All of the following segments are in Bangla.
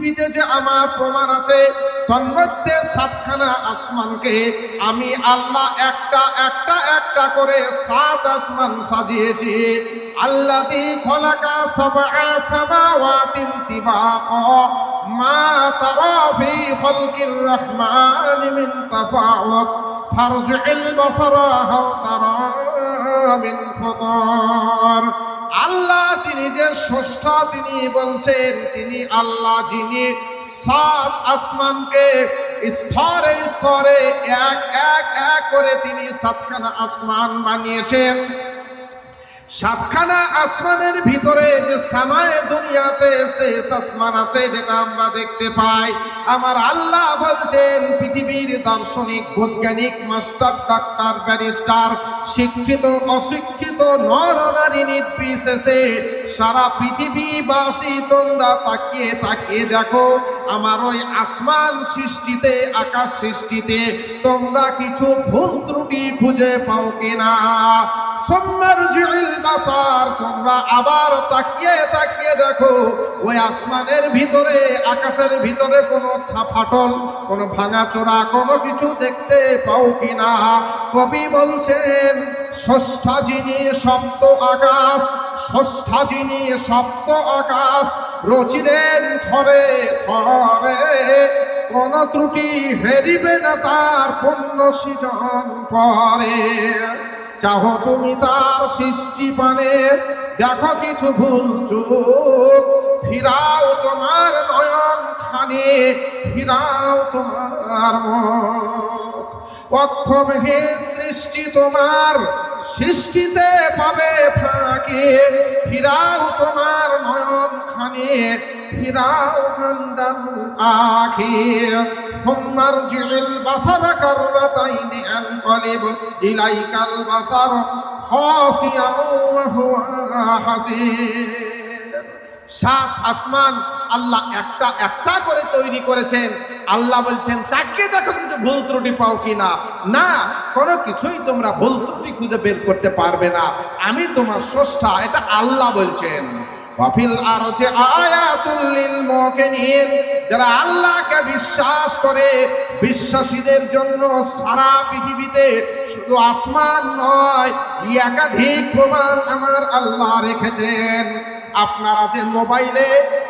পৃথিবীতে যে আমার প্রমাণ আছে তন্মধ্যে সাতখানা আসমানকে আমি আল্লাহ একটা একটা একটা করে সাত আসমান সাজিয়েছি। আল্লাহ খলাকা সাবআ সামাওয়াতিন তিবাকা, মা তারা ফি খালকির রহমান মিন তাফাউত ফারজি'ল বাসারা হাও তারা মিন ফুতুর। আল্লাহ তিনি যে স্রষ্টা, তিনি বলছেন, তিনি আল্লাহ যিনি সাত আসমানকে স্তরে স্তরে এক এক এক করে তিনি সাতখানা আসমান বানিয়েছেন। সাতখানা আসমানের ভিতরে যে সামায় দুনিয়া আছে, শেষ আসমান আছে, যেটা আমরা দেখতে পাই। আমার আল্লাহ বলছেন পৃথিবীর দার্শনিক, বৈজ্ঞানিক, মাস্টার, ডাক্তার, ব্যারিস্টার, শিক্ষিত, অশিক্ষিত নর নারী নির্বিশেষে সারা পৃথিবীবাসী তোমরা তাকিয়ে তাকিয়ে দেখো, আমার ওই আসমান সৃষ্টিতে, আকাশ সৃষ্টিতে তোমরা কিছু ভুল ত্রুটি খুঁজে পাও কিনা? তোমরা আবার তাকিয়ে তাকিয়ে দেখো, ওই আসমানের ভিতরে, আকাশের ভিতরে কোনো ছাফাটল কোনো ভাঙাচোরা কোনো কিছু দেখতে পাও কিনা? কবি বলছেন, ষষ্ঠা যিনি সপ্ত আকাশ, ষষ্ঠা যিনি সপ্ত আকাশ, রচিলেন থরে থরে, কোন ত্রুটি হেরিবে না তার পূর্ণ সৃজন পরে চাহ তুমি তার সৃষ্টি পানে। দেখো কিছু ভুল চোখ ফিরাও তোমার নয়ন খানে ফিরাও তোমার মত। অক্ষমহীন দৃষ্টি তোমার সৃষ্টিতে পাবে ফাঁকে। ফিরাও তোমার নয়ন খানে, ফিরাও কান্ডান আখি। হুম্মার জিল বাসার কাররাতাইন আন কলিব ইলাইকাল বাসার হাসিয়া হাসি সাত আসমান আল্লাহ একটা একটা করে তৈরি করেছেন। আল্লাহ বলছেন, তাকে দেখো কিন্তু ভুল ত্রুটি পাও কিনা। না, কোনো কিছুই তোমরা ভুল ত্রুটি খুঁজে বের করতে পারবে না। আমি তোমার স্রষ্টা, এটা আল্লাহ বলছেন। ওয়াফিল আরজে আয়াতুল লিল মুকিনিন যারা আল্লাহকে বিশ্বাস করে, বিশ্বাসীদের জন্য সারা পৃথিবীতে শুধু আসমান নয়, একাধিক প্রমাণ আমার আল্লাহ রেখেছেন। আপনারা যে মোবাইলে,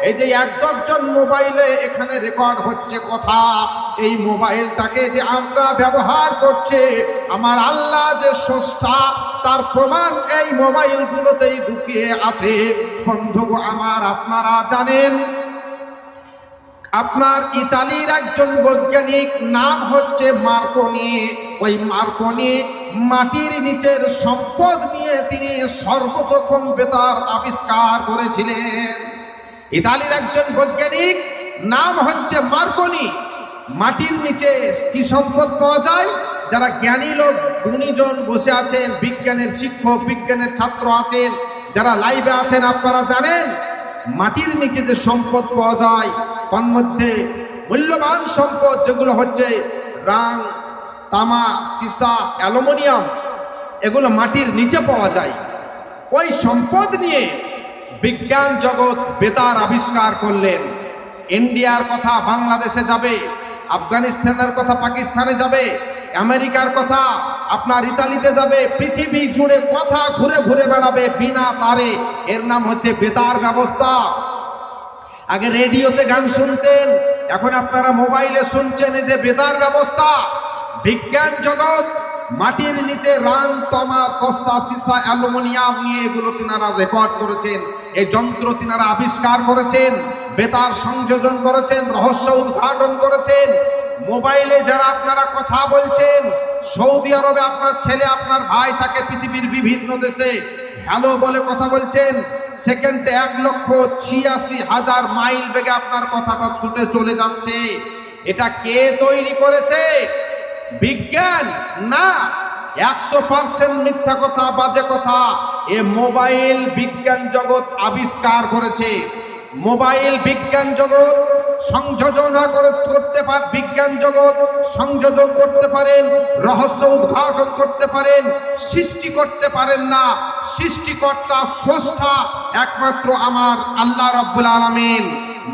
এই যে এক দশজন মোবাইলে এখানে রেকর্ড হচ্ছে কথা, এই মোবাইলটাকে যে আমরা ব্যবহার করছে, আমার আল্লাহ যে স্রষ্টা, তার প্রমাণ এই মোবাইলগুলোতেই ঢুকিয়ে আছে। বন্ধু আমার আপনারা জানেন আপনার ইতালির একজন বৈজ্ঞানিক নাম হচ্ছে মার্কনি। ওই মার্কনি মাটির নিচের সম্পদ নিয়ে তিনি সর্বপ্রথম বেতার আবিষ্কার করেছিলেন। ইতালির একজন বৈজ্ঞানিক নাম হচ্ছে মার্কনি। মাটির নিচে কি সম্পদ পাওয়া যায়? যারা জ্ঞানী লোক, গুণীজন বসে আছেন, বিজ্ঞানের শিক্ষক, বিজ্ঞানের ছাত্র আছেন, যারা লাইভে আছেন, আপনারা জানেন, মাটির নিচে যে সম্পদ পাওয়া যায় তার মধ্যে মূল্যবান সম্পদ যেগুলো হচ্ছে রাং, তামা, সীসা, অ্যালুমিনিয়াম, এগুলো মাটির নিচে পাওয়া যায়। ওই সম্পদ নিয়ে বিজ্ঞান জগৎ বেতার আবিষ্কার করলেন। ইন্ডিয়ার কথা বাংলাদেশে যাবে, আফগানিস্তানের কথা পাকিস্তানে যাবে, আমেরিকার কথা আপনার ইতালিতে যাবে, পৃথিবী জুড়ে কথা ঘুরে ঘুরে বেড়াবে বিনা তারে। এর নাম হচ্ছে বেতার ব্যবস্থা। আগে রেডিওতে গান শুনতেন। এখন আপনারা মোবাইলে শুনছেন এই যে বেতার ব্যবস্থা। বিজ্ঞান জগৎ, মাটির নিচে রান, তমা তস্তা সিসা, অ্যালুমিনিয়াম নিয়ে এগুলো তিনারা রেকর্ড করেছেন। এই যন্ত্র তিনারা আবিষ্কার করেছেন। বেতার সংযোজন করেছেন, রহস্য উদ্ঘাটন করেছেন। মোবাইলে যারা আপনারা কথা বলছেন, সৌদি আরবে আপনার ছেলে, আপনার ভাই থাকে পৃথিবীর বিভিন্ন দেশে। হ্যালো বলে কথা বলছেন। সেকেন্ডে এক লক্ষ ছিয়াশি হাজার মাইল বেগে আপনার কথাটা ছুটে চলে যাচ্ছে। এটা কে তৈরি করেছে? বিজ্ঞান? না, একশো পার্সেন্ট মিথ্যা কথা, বাজে কথা। এ মোবাইল বিজ্ঞান জগৎ আবিষ্কার করেছে। মোবাইল বিজ্ঞান জগৎ সংযোজনা করে, করতে পার, বিজ্ঞান জগৎ সংযোজন করতে পারেন, রহস্য উদ্ঘাটন করতে পারেন, সৃষ্টি করতে পারেন না। সৃষ্টিকর্তা, স্রষ্টা একমাত্র আমার আল্লাহ রব্বুল আলমিন।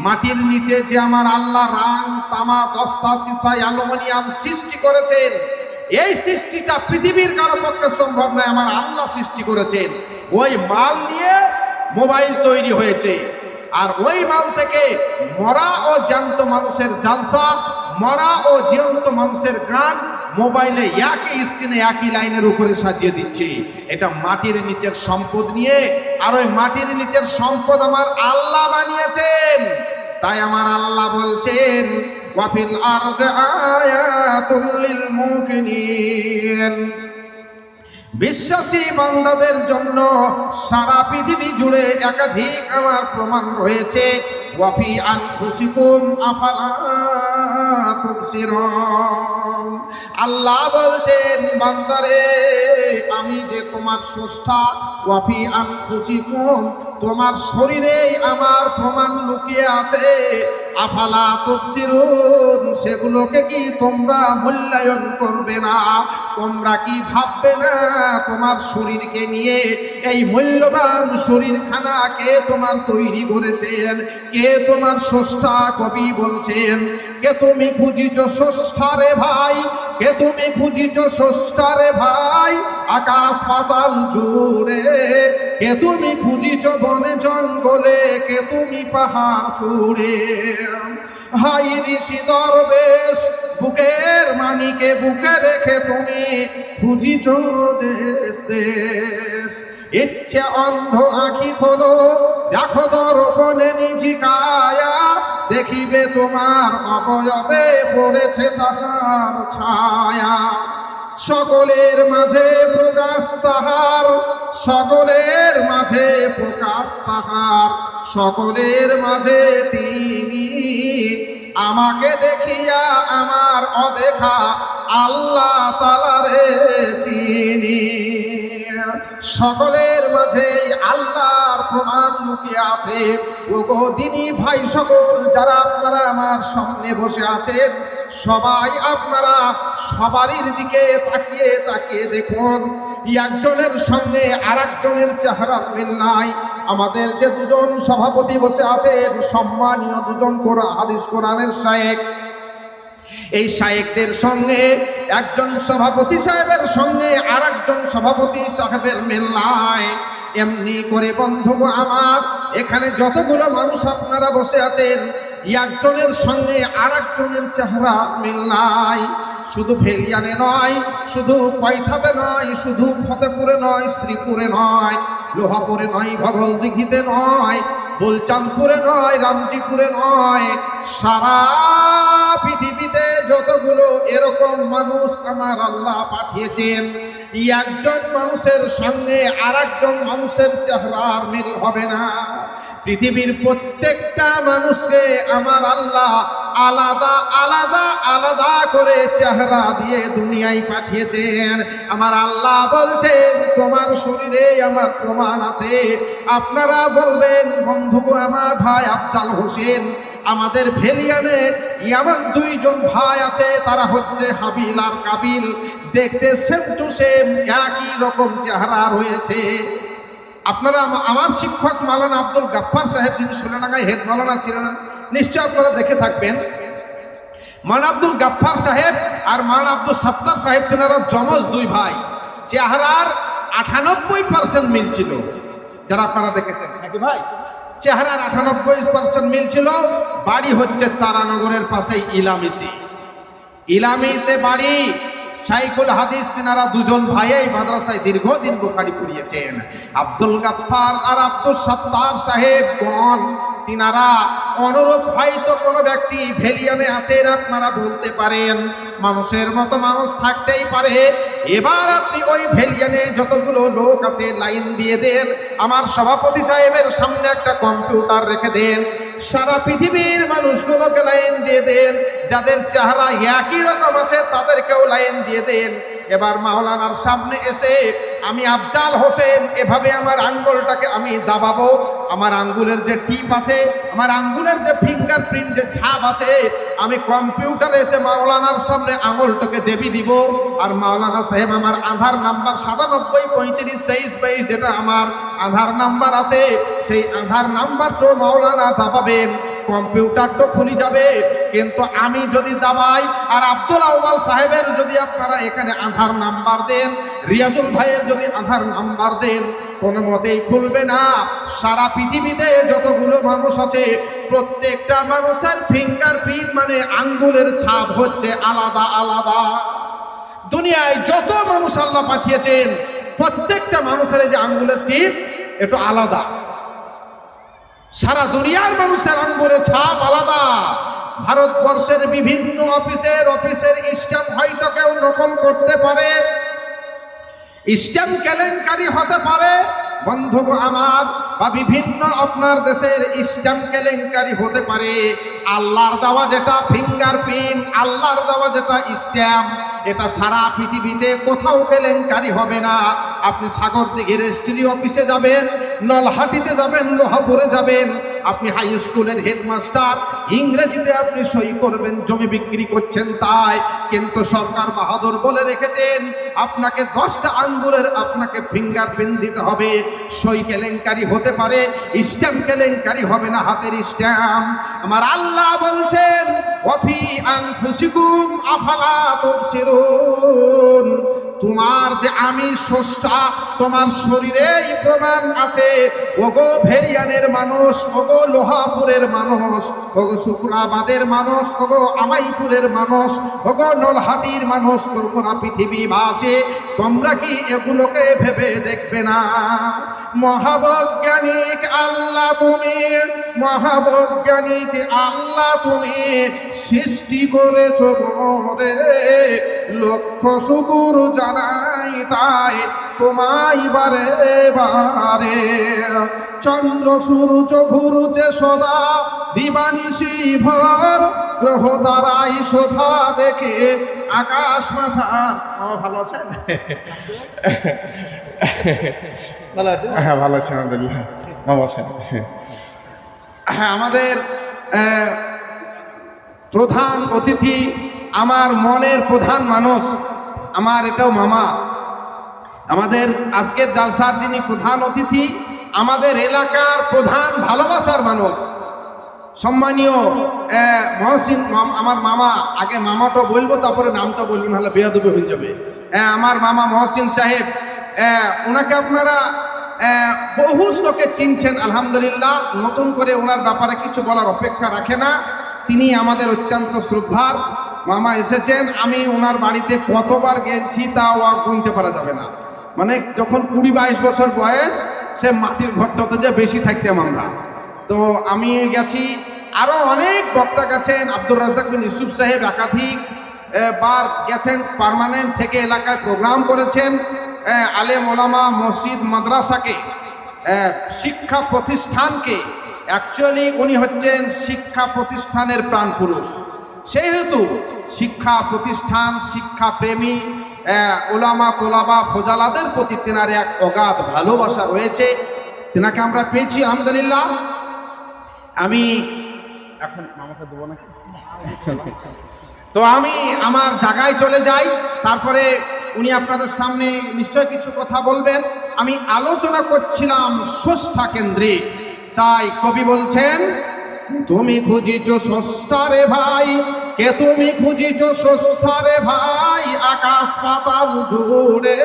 মাটির নিচে যে আমার আল্লাহ রাং, তামা, দস্তা, সিসা, অ্যালুমিনিয়াম সৃষ্টি করেছেন, এই সৃষ্টিটা পৃথিবীর কারও পক্ষে সম্ভব নয়, আমার আল্লাহ সৃষ্টি করেছেন। ওই মাল নিয়ে মোবাইল তৈরি হয়েছে। আর ওই মাল থেকে মরা ও জ্যান্ত মানুষের জালসা, মরা ও জীবন্ত মানুষের গান মোবাইলে একই স্ক্রিনে একই লাইনের উপরে সাজিয়ে দিচ্ছে। এটা মাটির নিচের সম্পদ নিয়ে, আর ওই মাটির নিচের সম্পদ আমার আল্লাহ বানিয়েছেন। তাই আমার আল্লাহ বলছেন ওয়াফিল আরজ আয়াতুল মুকিনিন বিশ্বাসী বান্দাদের জন্য সারা পৃথিবী জুড়ে একাধিক আমার প্রমাণ রয়েছে। ওয়াফি আনফুসিকুম আফালা তুবসিরুন। আল্লাহ বলছেন, বান্দারে, আমি যে তোমার স্রষ্টা, ওয়াফি আনফুসিকুম, তোমার শরীরেই আমার প্রমাণ লুকিয়ে আছে। আফালা তুবসিরুন, সেগুলোকে কি তোমরা মূল্যায়ন করবে না? তোমরা কি ভাববে না তোমার শরীরকে নিয়ে? এই মূল্যবান শরীরখানা কে তোমার তৈরি করেছেন? কে তোমার স্রষ্টা কবি বলছেন? কে তুমি খুঁজিছ স্রষ্টারে ভাই? কে তুমি খুঁজিছ স্রষ্টারে ভাই? আকাশ পাতাল জুড়ে। কে তুমি খুঁজিছ বনে জঙ্গলে? কে তুমি পাহাড় চূড়ে? হাই ঋষি দরবেশ, বুকের মানিকে বুকে রেখে তুমি খুঁজিছ দেশ দেশ। ইচ্ছে অন্ধ আঁখি খোলো, দেখো দর্পণে নিজি কায়া দেখিবে তোমার অবয়বে পড়েছে তাহার ছায়া। সকলের মাঝে প্রকাশ তাহার, সকলের মাঝে প্রকাশ তাহার, সকলের মাঝে তিনি আমাকে দেখিয়া আমার অদেখা আল্লাহ তালারে চিনি। সকলের মাঝে আল্লাহর প্রমাণ লুকিয়ে আছে। ও গো দিনী ভাই সকল, যারা আপনারা আমার সামনে বসে আছেন, সবাই আপনারা সবারই দিকে তাকিয়ে তাকিয়ে দেখুন। একজনের সঙ্গে আর একজনের চেহারার মিল নাই। আমাদের যে দুজন সভাপতি বসে আছেন, সম্মানীয় দুজন হাদিস কোরআনের শায়েক। এই শায়েকদের সঙ্গে একজন সভাপতি সাহেবের সঙ্গে আর একজন সভাপতি সাহেবের মিল এমনি করে বন্ধু আমার, এখানে যতগুলো মানুষ আপনারা বসে আছেন, একজনের সঙ্গে আর একজনের চেহারা মিল নাই। শুধু ফেলিয়ানে নয়, শুধু কৈথাতে নয়, শুধু ফতেপুরে নয়, শ্রীপুরে নয়, লোহাপুরে নয়, ভগল দিঘিতে নয়, বোলচাঁদপুরে নয়, রামজিপুরে নয়, সারা পৃথিবীতে যতগুলো এরকম মানুষ আমার আল্লাহ পাঠিয়েছেন একজন মানুষের সঙ্গে আর মানুষের চেহারার মিল হবে না। পৃথিবীর প্রত্যেকটা মানুষকে আমার আল্লাহ আলাদা আলাদা আলাদা করে চেহারা দিয়ে দুনিয়ায় পাঠিয়েছেন। আমার আল্লাহ বলছেন, তোমার শরীরে আমার প্রমাণ আছে। আপনারা বলবেন, বন্ধু আমার ভাই আফজাল হোসেন, আমাদের ভেলিয়ানে এমন দুইজন ভাই আছে, তারা হচ্ছে হাবিল আর কাবিল। দেখতে সেম টু সেম একই রকম চেহারা রয়েছে। আপনারা আমার শিক্ষক মালানা আব্দুল গাফফার সাহেব যিনি সোনাডাঙ্গায় হেড মালানা ছিলেন নিশ্চয় আপনারা দেখে থাকবেন। মান আব্দুল গাফফার সাহেব আর মান আব্দুল সত্তার সাহেব তেনারা জমজ দুই ভাই। চেহারার আটানব্বই পার্সেন্ট মিল ছিল। যারা আপনারা দেখেছেন। নাকি ভাই? চেহারার আটানব্বই পার্সেন্ট মিল ছিল। বাড়ি হচ্ছে তারানগরের পাশে ইলামিতে। ইলামিতে বাড়ি। সাইকুল হাদিস তিনারা দুজন ভাই এই মাদ্রাসায় দীর্ঘদিন বুখারি পড়িয়েছেন। আব্দুল গাফফার আর আব্দুল সত্তার সাহেব, গণ। তিনারা অনুরূপ হয়তো কোনো ব্যক্তি ভেলিয়ানে আছেন আপনারা বলতে পারেন। মানুষের মতো মানুষ থাকতেই পারে। এবার আপনি ওই ভেলিয়ানে যতগুলো লোক আছে, লাইন দিয়ে দেন। আমার সভাপতি সাহেবের সামনে একটা কম্পিউটার রেখে দেন। সারা পৃথিবীর মানুষগুলোকে লাইন দিয়ে দেন। যাদের চেহারা একই রকম আছে, তাদেরকেও লাইন দিয়ে দেন। এবার মাওলানার সামনে এসে আমি আফজাল হোসেন, এভাবে আমার আঙ্গুলটাকে আমি দাবাবো। আমার আঙ্গুলের যে টিপ আছে, আমার আঙ্গুলের যে ফিঙ্গার প্রিন্ট যে ছাপ আছে, আমি কম্পিউটারে এসে মাওলানার সামনে আঙুলটাকে দেবী দিব। আর মাওলানা সাহেব, আমার আধার নাম্বার সাতানব্বই পঁয়ত্রিশ, তেইশ, বাইশ, যেটা আমার আধার নাম্বার আছে, সেই আধার নাম্বারটাও মাওলানা দাবাবেন। কম্পিউটারটা খুলি যাবে। কিন্তু আমি যদি দাবাই, আর আব্দুল আউয়াল সাহেবের যদি আপনারা এখানে আধার নাম্বার দেন, রিয়াজুল ভাইয়ের যদি আধার নাম্বার দেন, কোনো মতেই খুলবে না। সারা পৃথিবীতে যতগুলো মানুষ আছে, প্রত্যেকটা মানুষের ফিঙ্গার প্রিন্ট মানে আঙ্গুলের ছাপ হচ্ছে আলাদা আলাদা। দুনিয়ায় যত মানুষ আল্লাহ পাঠিয়েছেন, প্রত্যেকটা মানুষের যে আঙ্গুলের টিপ একটু আলাদা। সারা দুনিয়ার মানুষের আঙ্গুরে ছাপ আলাদা। ভারতবর্ষের বিভিন্ন অফিসের অফিসের স্ট্যাম্প হয়তো কেউ নকল করতে পারে। স্ট্যাম্প কেলেঙ্কারি হতে পারে। বন্ধু আমার বা বিভিন্ন আপনার দেশের স্ট্যাম্প কেলেঙ্কারি হতে পারে। আল্লাহর দেওয়া যেটা ফিঙ্গার প্রিন্ট আল্লাহর দেওয়া যেটা স্ট্যাম্প এটা সারা পৃথিবীতে কোথাও কেলেঙ্কারি হবে না। আপনি সাগর দিঘি রেজিস্ট্রি অফিসে যাবেন, নলহাটিতে যাবেন, লোহাপুরে যাবেন, আপনি হাই স্কুলের হেডমাস্টার ইংরেজিতে আপনি সই করবেন, জমি বিক্রি করছেন তাই। কিন্তু সরকার বাহাদুর বলে রেখেছেন, আপনাকে দশটা আঙ্গুলের আপনাকে ফিঙ্গার প্রিন্ট দিতে হবে। সই কেলেঙ্কারি হতে পারে। স্ট্যাম্প কেলেঙ্কারি হবে না হাতের স্ট্যাম্প। আমার আল্লাহ বলছেন অফি আনফুসিকুম আফালা তুবসিরুন। তোমার যে আমি স্রষ্টা, তোমার শরীরেই প্রমাণ আছে। ওগো ভেরিয়ানের মানুষ, ওগো লোহাপুরের মানুষ, ওগো শুক্রাবাদের মানুষ, ওগো আমাইপুরের মানুষ, ওগো নলহাটির মানুষ, তোমরা পৃথিবীবাসী, তোমরা কি এগুলোকে ভেবে দেখবে না? মহাবৈজ্ঞানিক আল্লাহ তুমি, মহাবৈজ্ঞানিক আল্লাহ তুমি সৃষ্টি করেছ লক্ষ শুকুর জানাই তাই তোমায় বারে বারে। চন্দ্র সূর্য ঘুরুছে সদা দিবানিশি ভর গ্রহ তারাই শোভা দেখে। আকাশ মাথা আমার ভালো আছেন? ভালো আছে হ্যাঁ ভালো আছি আলহামদুলিল্লাহ। ভালো আছেন? হ্যাঁ আমাদের আহ, প্রধান অতিথি আমার মনের প্রধান মানুষ আমার এটাও মামা। আমাদের আজকের জালসার যিনি প্রধান অতিথি আমাদের এলাকার প্রধান ভালোবাসার মানুষ সম্মানীয় মহসিন আমার মামা আগে মামাটা বলব তারপরে নামটা বলবেন হলে বেয়াদবে হয়ে যাবে। আহ, আমার মামা মহসিন সাহেব ওনাকে আপনারা বহুত লোকে চিনছেন আলহামদুলিল্লাহ। নতুন করে ওনার ব্যাপারে কিছু বলার অপেক্ষা রাখে না। তিনি আমাদের অত্যন্ত শ্রদ্ধার। মামা এসেছেন, আমি ওনার বাড়িতে কতবার গেছি তাও আর গুনতে পারা যাবে না। মানে যখন কুড়ি বাইশ বছর বয়স, সে মাটির ঘরটাতে যে বেশি থাকতাম আমরা। তো আমি গেছি আরও অনেক বক্তা গেছেন, আব্দুর রাজাক বিন ইউসুফ সাহেব একাধিক বার গেছেন পার্মানেন্ট থেকে এলাকায় প্রোগ্রাম করেছেন আলেম ওলামা মসজিদ মাদ্রাসাকে শিক্ষা প্রতিষ্ঠানকে অ্যাকচুয়ালি উনি হচ্ছেন শিক্ষা প্রতিষ্ঠানের প্রাণ পুরুষ সেহেতু শিক্ষা প্রতিষ্ঠান, শিক্ষা প্রেমী ওলামা, তোলাবা, ফোজালাদের প্রতি তেনার এক অগাধ ভালোবাসা রয়েছে। তেনাকে আমরা পেয়েছি, আলহামদুলিল্লাহ। আমি এখন মামাকে দেবো নাকি? তো আমি আমার জায়গায় চলে যাই, তারপরে উনি আপনাদের সামনে নিশ্চয় কিছু কথা বলবেন। আমি আলোচনা করছিলাম ষষ্ঠা কেন্দ্রিক। তাই কবি বলছেন, তুমি খুঁজিছ ষষ্ঠারে ভাই, কে তুমি খুঁজিছ ষষ্ঠারে ভাই? আকাশ পাতাল জুড়ে,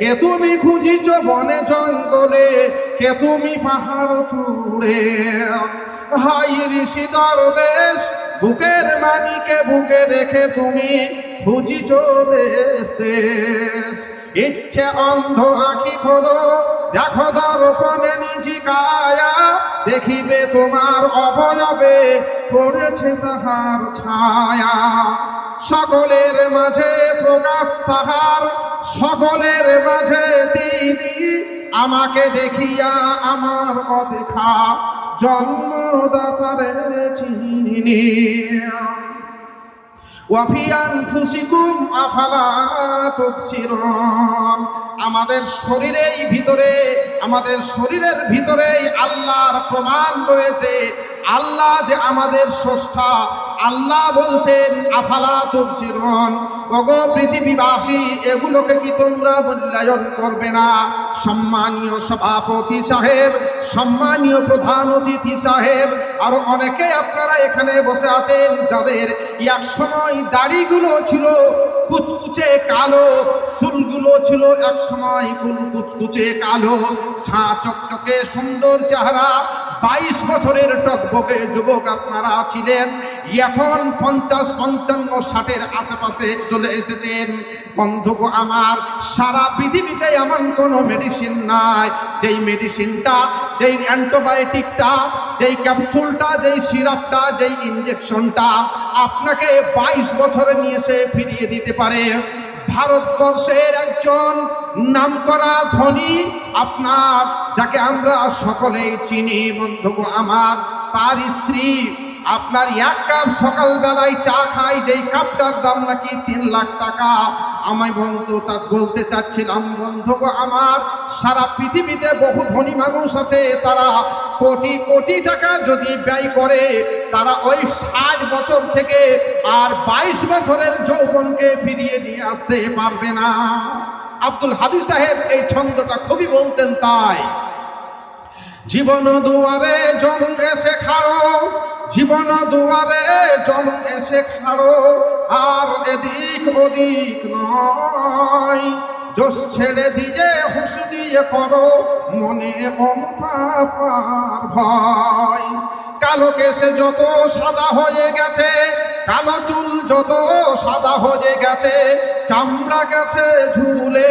কে তুমি খুঁজিছ বনে জঙ্গলে, কে তুমি পাহাড় চূড়ে? হাই ঋষি দরবেশ, বুকের মানিকে বুকে রেখে তুমি খুঁজিছ দেশ দেশ। ইচ্ছে অন্ধ আঁখি খোলো দেখো দর্পণে নিজি কায়া দেখিবে তোমার অবয়বে পড়েছে তাহার ছায়া। সকলের মাঝে প্রকাশ তাহার, সকলের মাঝে তিনি আমাকে দেখিয়া আমার অদেখা, জন্মদাতারে চিনি আমাদের শরীরেই ভিতরে আমাদের শরীরের ভিতরেই আল্লাহর প্রমাণ রয়েছে। আল্লাহ যে আমাদের স্রষ্টা আল্লাহ বলছেন, আফালা তুবসিরুন ওগো পৃথিবীবাসী, এগুলোকে কি তোমরা মূল্যায়ন করবে না? সম্মানীয় সভাপতি সাহেব, সম্মানীয় প্রধান অতিথি সাহেব, আরও অনেকে আপনারা এখানে বসে আছেন যাদের এক সময় দাড়িগুলো ছিল কুচকুচে কালো, চুলগুলো ছিল এক সময় কুচকুচে কালো, ছা চকচকে সুন্দর চেহারা বাইশ বছরের টকবকে যুবক আপনারা ছিলেন। এখন পঞ্চাশ, পঞ্চান্ন, ষাটের আশেপাশে চলে এসেছেন। বন্ধুক আমার, সারা পৃথিবীতে এমন কোনো মেডিসিন নাই। যেই মেডিসিনটা যেই অ্যান্টিবায়োটিকটা যেই ক্যাপসুলটা যেই সিরাপটা যেই ইঞ্জেকশনটা আপনাকে বাইশ বছরে নিয়ে এসে ফিরিয়ে দিতে পারে। ভারতবর্ষের একজন নামকরা ধনী আপনার যাকে আমরা সকলেই চিনি বন্ধু আমার তার স্ত্রী। আপনার এক কাপ সকালবেলায় চা খাই, যেই কাপটার দাম নাকি তিন লাখ টাকা। আমায় বন্ধু বলতে চাচ্ছিলাম, বন্ধু আমার, সারা পৃথিবীতে বহু ধনী মানুষ আছে, তারা কোটি কোটি টাকা যদি ব্যয় করে, তারা ওই ষাট বছর থেকে আর বাইশ বছরের যৌবনকে ফিরিয়ে নিয়ে আসতে পারবে না। আব্দুল হাদি সাহেব এই ছন্দটা খুবই বলতেন তাই, জীবন দুয়ারে জম খাড়ো জীবন দুয়ারে জম এসে খাড়ো, আর এদিক ওদিক নয়। জোশ ছেড়ে দিয়ে, হুশ দিয়ে করো, মনে অমতা পার ভয়। কালো কেসে যত সাদা হয়ে গেছে, কালো চুল যত সাদা হয়ে গেছে, চামড়া গেছে ঝুলে,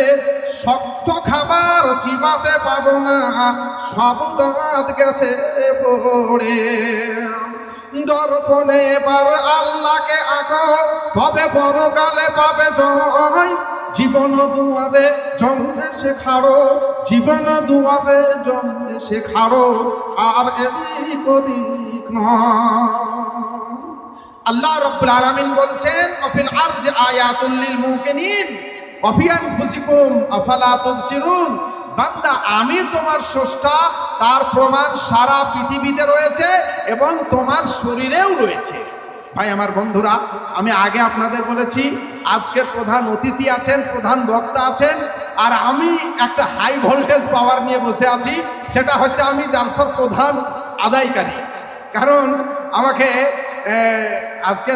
শক্ত খাবার চিবাতে পারো না, সব দাঁত গেছে পড়ে। দর্পণে এবার আল্লাহকে আঁকো। তবে পরকালে, পাবে জয়। জীবন দুয়ারে জমে শেখারো। জীবন দুয়ারে জমে শেখারো। আর এদিক ওদিক আল্লাহ রব্বুল আলামিন বলছেন, অফিল আরজ আয়াতুল লিল মুকিনিন অফি আনফুসিকুম, আফালা তুবসিরুন? বান্দা, আমি তোমার স্রষ্টা, তার প্রমাণ সারা পৃথিবীতে রয়েছে এবং তোমার শরীরেও রয়েছে। ভাই, আমার বন্ধুরা, আমি আগে আপনাদের বলেছি, আজকের প্রধান অতিথি আছেন, প্রধান বক্তা আছেন, আর আমি একটা হাই ভোল্টেজ পাওয়ার নিয়ে বসে আছি, সেটা হচ্ছে আমি জালসার প্রধান আদায়কারী। কারণ আমাকে আজকে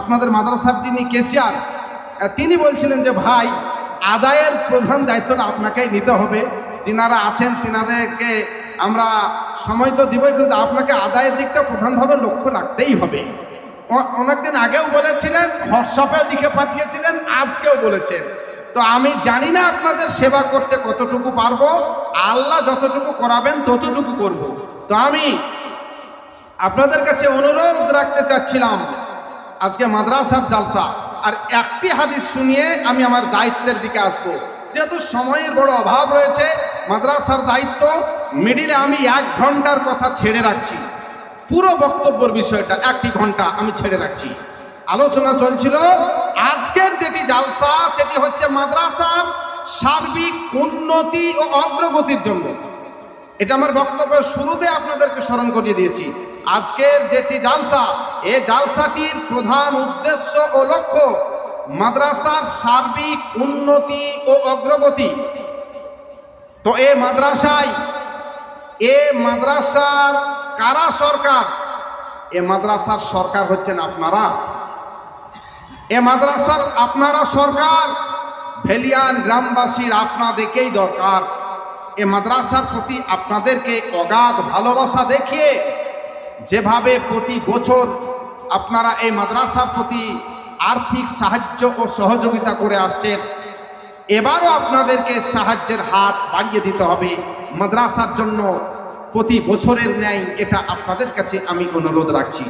আপনাদের মাদ্রাসার যিনি কেশিয়ার তিনি বলছিলেন যে, ভাই আদায়ের প্রধান দায়িত্বটা আপনাকেই নিতে হবে। যিনারা আছেন, তিনাদেরকে আমরা সময় তো দিবই, কিন্তু আপনাকে আদায়ের দিকটা প্রধানভাবে লক্ষ্য রাখতেই হবে। অনেকদিন আগেও বলেছিলেন, হোয়াটসঅ্যাপে লিখে পাঠিয়েছিলেন, আজকেও বলেছেন। তো আমি জানি না আপনাদের সেবা করতে কতটুকু পারব, আল্লাহ যতটুকু করাবেন ততটুকু করব। তো আমি আপনাদের কাছে অনুরোধ রাখতে চাচ্ছিলাম, আজকে মাদ্রাসার জালসা। আর একটি হাদিস শুনিয়ে আমি আমার দায়িত্বের দিকে আসব। যেহেতু সময়ের বড় অভাব রয়েছে, মাদ্রাসার দায়িত্ব, মিডিলে আমি এক ঘণ্টার কথা ছেড়ে রাখছি। পুরো বক্তব্যের বিষয়টা একটি ঘণ্টা আমি ছেড়ে রাখছি। আলোচনা চলছিল, আজকের যেটি জালসা, সেটি হচ্ছে মাদ্রাসার সার্বিক উন্নতি ও অগ্রগতির জন্য। এটা আমার বক্তব্যের শুরুতে আপনাদেরকে স্মরণ করিয়ে দিয়েছি। আজকের যেটি জালসা এই জালসাটির প্রধান উদ্দেশ্য ও লক্ষ্য মাদ্রাসার সার্বিক উন্নতি ও অগ্রগতি। তো এ মাদ্রাসায়, এ মাদ্রাসার কারা সরকার? এ মাদ্রাসার সরকার হচ্ছেন আপনারা। এ মাদ্রাসার আপনারা সরকার, ভেলিয়ান গ্রামবাসীর আপনাদেরকেই দরকার। এ মাদ্রাসার প্রতি আপনাদেরকে অগাধ ভালোবাসা দেখিয়ে যেভাবে প্রতি বছর আপনারা এই মাদ্রাসার প্রতি আর্থিক সাহায্য ও সহযোগিতা করে আসছেন, এবারও আপনাদেরকে সাহায্যের হাত বাড়িয়ে দিতে হবে। মাদ্রাসার জন্য প্রতি বছরের ন্যায় এটা আপনাদের কাছে আমি অনুরোধ রাখছি।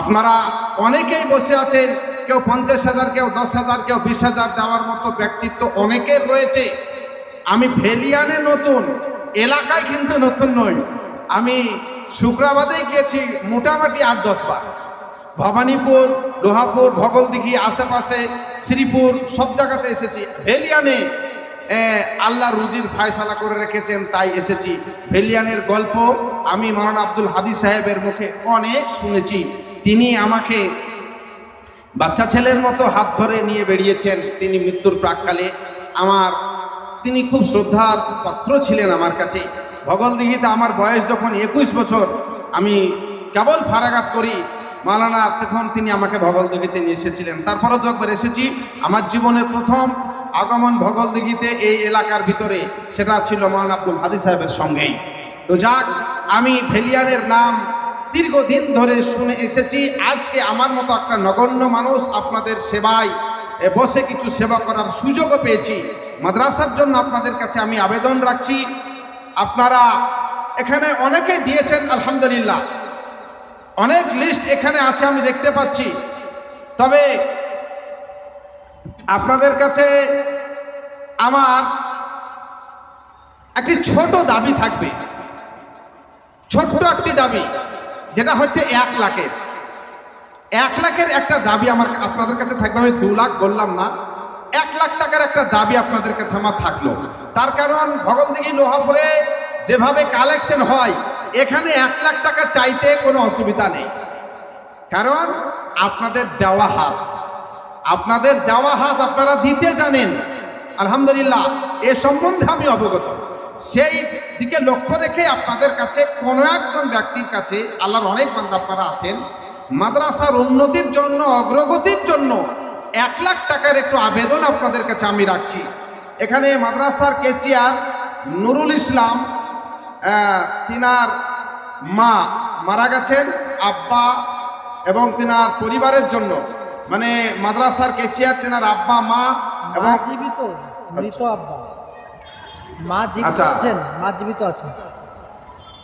আপনারা অনেকেই বসে আছেন, কেউ পঞ্চাশ হাজার, কেউ দশ হাজার, কেউ বিশ হাজার দেওয়ার মতো ব্যক্তিত্ব অনেকের রয়েছে। আমি ভেলিয়ানে নতুন, এলাকায় কিন্তু নতুন নই। আমি শুক্রাবাদে গিয়েছি, মোটামুটি আট, দশ বার। ভবানীপুর, লোহাপুর, ভগলদিঘি, আশেপাশে শ্রীপুর, সব জায়গাতে এসেছি। ভেলিয়ানে আল্লাহ রুজির ফায়সালা করে রেখেছেন, তাই এসেছি। ভেলিয়ানের গল্প আমি মারানা আব্দুল হাদি সাহেবের মুখে অনেক শুনেছি। তিনি আমাকে বাচ্চা ছেলের মতো হাত ধরে নিয়ে বেরিয়েছেন তিনি মৃত্যুর প্রাককালে আমার, তিনি খুব শ্রদ্ধার পাত্র ছিলেন আমার কাছে। ভগলদিঘিতে আমার বয়স যখন একুশ বছর, আমি কেবল ফারাগাত করি, মালানা তখন তিনি আমাকে ভগলদিঘিতে নিয়ে এসেছিলেন। তারপরও তো একবার এসেছি, আমার জীবনের প্রথম আগমন ভগলদিঘিতে এই এলাকার ভিতরে, সেটা ছিল মালানা আব্দুল হাদি সাহেবের সঙ্গেই। তো যাক, আমি ভেলিয়ারের নাম দীর্ঘদিন ধরে শুনে এসেছি, আজকে আমার মতো একটা নগণ্য মানুষ আপনাদের সেবায় বসে কিছু সেবা করার সুযোগও পেয়েছি। মাদ্রাসার জন্য আপনাদের কাছে আমি আবেদন রাখছি আপনারা এখানে অনেকে দিয়েছেন, আলহামদুলিল্লাহ। অনেক লিস্ট এখানে আছে, আমি দেখতে পাচ্ছি। তবে আপনাদের কাছে আমার একটি ছোট দাবি থাকবে। ছোট্ট একটি দাবি, যেটা হচ্ছে এক লাখের। এক লাখের একটা দাবি আমার আপনাদের কাছে থাকবে, আমি দু লাখ বললাম না। এক লাখ টাকার একটা দাবি আপনাদের কাছে আমার থাকল। তার কারণ ভগলদিঘি লোহাপুরে যেভাবে কালেকশন হয়, এখানে এক লাখ টাকা চাইতে কোনো অসুবিধা নেই। কারণ আপনাদের দেওয়া হাত, আপনাদের দেওয়া হাত আপনারা দিতে জানেন। আলহামদুলিল্লাহ, এ সম্বন্ধে আমি অবগত। সেই দিকে লক্ষ্য রেখে আপনাদের কাছে কোনো একজন ব্যক্তির কাছে আল্লাহর অনেক বান্ধব আপনারা আছেন, মাদ্রাসার উন্নতির জন্য, অগ্রগতির জন্য এক লাখ টাকার একটু আবেদন আপনাদের কাছে আমি রাখছি। এখানে মাদ্রাসার কেসিয়ার নুরুল ইসলাম তিনার মা মারা গেছেন আব্বা এবং তিনার পরিবারের জন্য। মানে মাদ্রাসার কেসিয়ার তিনার আব্বা মা এবং জীবিত মৃত আব্বা। মা জীবিত আচ্ছা। আছেন মা জীবিত আছেন।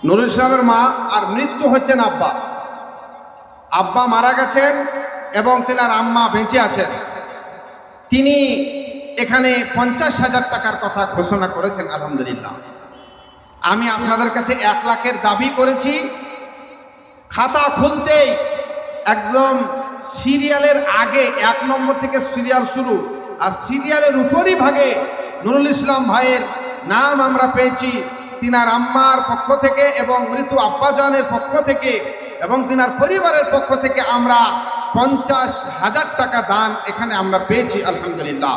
নুরুল ইসলামের মা আর মৃত্যু হচ্ছেন আব্বা। আব্বা মারা গেছেন এবং তেনার আম্মা বেঁচে আছেন। তিনি এখানে পঞ্চাশ হাজার টাকার কথা ঘোষণা করেছেন, আলহামদুলিল্লাহ। আমি আপনাদের কাছে এক লাখের দাবি করেছি, খাতা খুলতেই একদম সিরিয়ালের আগে, এক নম্বর থেকে সিরিয়াল শুরু, আর সিরিয়ালের উপরই ভাগে নুরুল ইসলাম ভাইয়ের নাম আমরা পেয়েছি, তিনার আম্মার পক্ষ থেকে এবং মৃত্যু আব্বাজানের পক্ষ থেকে এবং তিনার পরিবারের পক্ষ থেকে আমরা পঞ্চাশ হাজার টাকা দান এখানে আমরা পেয়েছি, আলহামদুলিল্লাহ।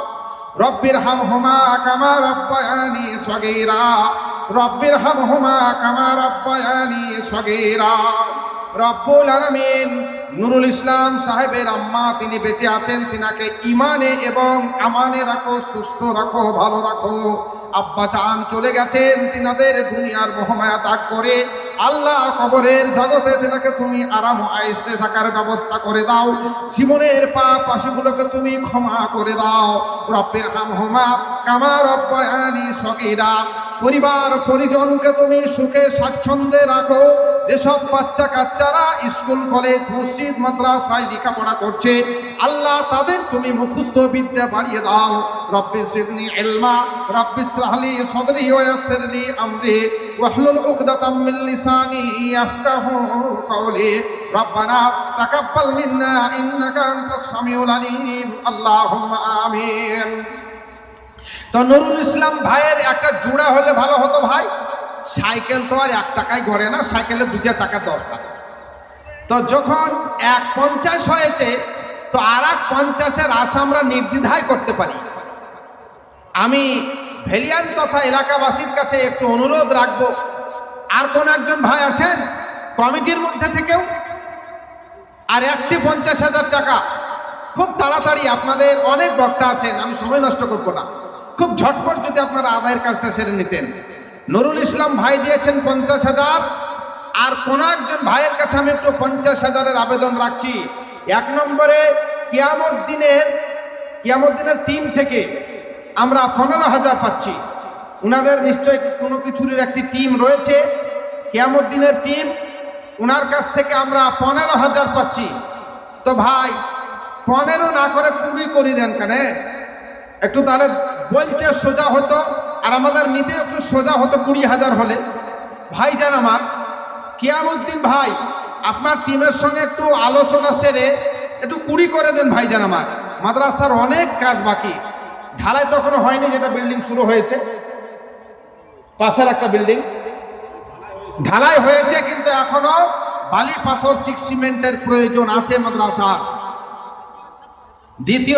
রব্বির হাম হুমা কামা রব্বায়ানি সগেরা। রব্বির হাম হুমা কামা রব্বায়ানি সগেরা। রব্বুল আলমিন নুরুল ইসলাম সাহেবের আম্মা তিনি বেঁচে আছেন, তিনাকে ইমানে এবং আমানে রাখো, সুস্থ রাখো, ভালো রাখো। আব্বা চান চলে গেছেন, তিনাদের দুনিয়ার মহামায়া ত্যাগ করে আল্লাহ কবরের জগতে যেটাকে তুমি আরাম আয়সে থাকার ব্যবস্থা করে দাও, জীবনের পাপ আশিগুলোকে তুমি ক্ষমা করে দাও। রপের হাম হোমা কামার অব্যয়ানি সগিরা। পরিবার, পরিজনকে তুমি সুখে স্বাচ্ছন্দ্যে রাখো। যেসব বাচ্চা কাচ্চারা স্কুল, কলেজ, মসজিদ, মাদ্রাসায় লেখাপড়া করছে, আল্লাহ তাদের তুমি মুখস্থ বিদ্যা বাড়িয়ে দাও। রব্বি এলমা রব্বিস রাহলি সদরি ওয়াসিরলি আমরি, ওয়াহলুল উকদাতাম মিন لساني يفقه قولي ربنا تقبل منا إنك أنت السميع العليم اللهم آمين তো নুরুল ইসলাম ভাইয়ের একটা জোড়া হলে ভালো হতো ভাই সাইকেল তো আর এক চাকায় গড়ে না সাইকেলের দুটা চাকা দরকার তো যখন এক পঞ্চাশ হয়েছে তো আর এক পঞ্চাশের আশা আমরা নির্দ্বিধায় করতে পারি আমি ভেলিয়ান তথা এলাকাবাসীর কাছে একটু অনুরোধ রাখবো আর কোন একজন ভাই আছেন? কমিটির মধ্যে থেকেও? আর একটি পঞ্চাশ হাজার টাকা। খুব তাড়াতাড়ি আপনাদের অনেক বক্তা আছেন, আমি সময় নষ্ট করব না। খুব ঝটপট যদি আপনারা আদায়ের কাজটা সেরে নিতেন। নুরুল ইসলাম ভাই দিয়েছেন পঞ্চাশ হাজার, আর কোন একজন ভাইয়ের কাছে আমি একটু পঞ্চাশ হাজারের আবেদন রাখছি। এক নম্বরে কিয়ামত দিনের কিয়ামত দিনের টিম থেকে আমরা পনেরো হাজার পাচ্ছি। উনাদের নিশ্চয় কোনো কিছুর একটি টিম রয়েছে। কিয়ামুদ্দিনের টিম উনার কাছ থেকে আমরা পনেরো হাজার পাচ্ছি। তো ভাই, পনেরো না করে কুড়ি করি দেন কেন একটু তাহলে বলতে সোজা হতো, আর আমাদের নিতে একটু সোজা হতো কুড়ি হাজার হলে। ভাই জান আমার কিয়ামুদ্দিন ভাই, আপনার টিমের সঙ্গে একটু আলোচনা সেরে একটু কুড়ি করে দেন ভাই জান আমার। মাদ্রাসার অনেক কাজ বাকি। ঢালাই তখনও হয়নি, যেটা বিল্ডিং শুরু হয়েছে। পাশের একটা বিল্ডিং। ঢালাই হয়েছে, কিন্তু এখনও বালি পাথর, সিক্স সিমেন্টের প্রয়োজন আছে মাদ্রাসার। দ্বিতীয়